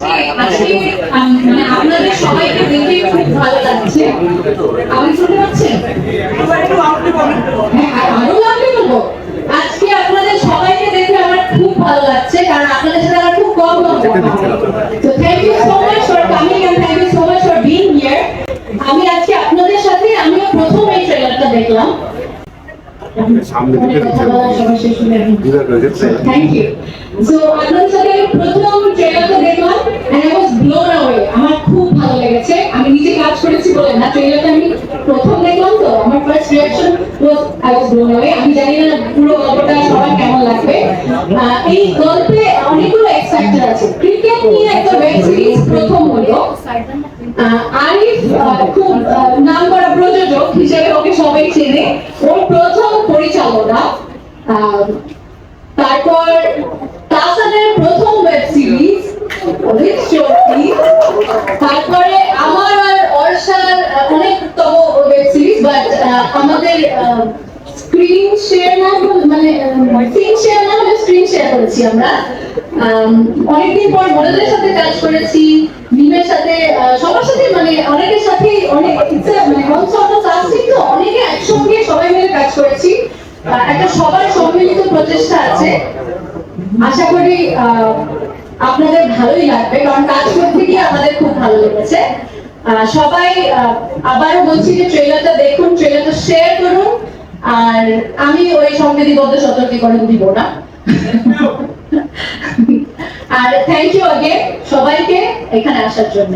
মানে আপনাদের সবাইকে দেখে খুব ভালো লাগছে। আপনি শুনতে পাচ্ছেন? হ্যাঁ, আরও লাগবে বলব। আজকে আপনাদের সবাইকে আমি আজকে আপনাদের সাথে আমিও প্রথম দেখলাম। থ্যাংক ইউ সো আপনাদের সাথে প্রথম ব্লোন অ্যাওয়ে আমার খুব ভালো লেগেছে। আমি নিজে কাজ করেছি বলে না, ট্রেলারটা আমি প্রথম দেখলাম তো। আমার first reaction was I was blown away আমি জানি না পুরো গল্পটা সবার কেমন লাগবে। এই গল্পে অনেকগুলো এক্স আছে। ক্রিকেট নিয়ে একটা ওয়েব সিরিজ প্রথম হলো। আরিফ খুব নাম করা প্রযোজক হিসেবে ওকে সবাই চেনে। ওর প্রথম পরিচালনা তারপর তাসানের প্রথম স্ক্রিন শেয়ার না মানে স্ক্রিন শেয়ার না হলে স্ক্রিন শেয়ার করেছি আমরা। আম, অনেকদিন পর মডেলের সাথে কাজ করেছি মিমের সাথে সবার সাথে মানে অনেকের সাথে অনেক মানে অনসর্ট তো অনেকে একসঙ্গে সবাই মিলে কাজ করেছি। একটা সবার সম্মিলিত প্রচেষ্টা আছে। আশা করি আপনাদের ভালোই লাগবে কারণ কাজ করতে গিয়ে আমাদের খুব ভালো লেগেছে। সবাই আবারও বলছি যে ট্রেলারটা দেখুন ট্রেলারটা শেয়ার করুন আর আমি ওই সংবিধিবদ্ধ সতর্কীকরণ দিব না। আর থ্যাংক ইউ আগে সবাইকে এখানে আসার জন্য।